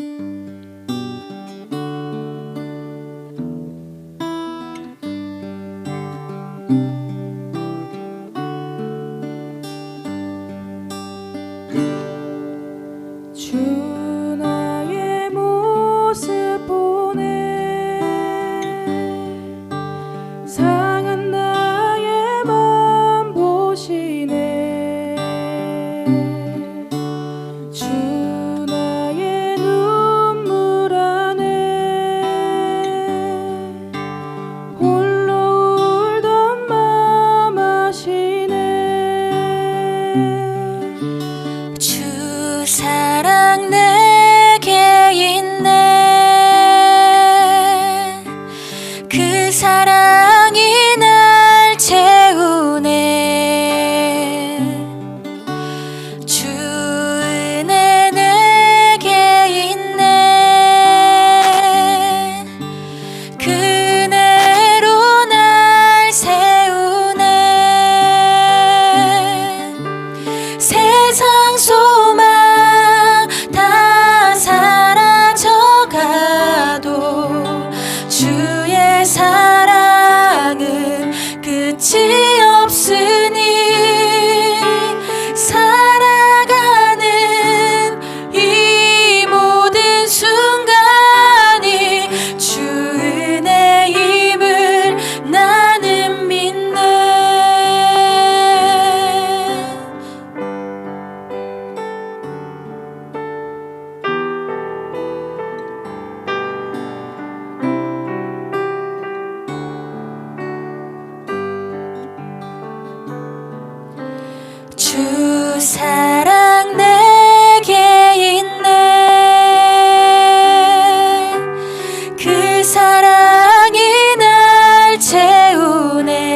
주 사랑 주 사랑 내게 있네. 그 사랑이 날 채우네.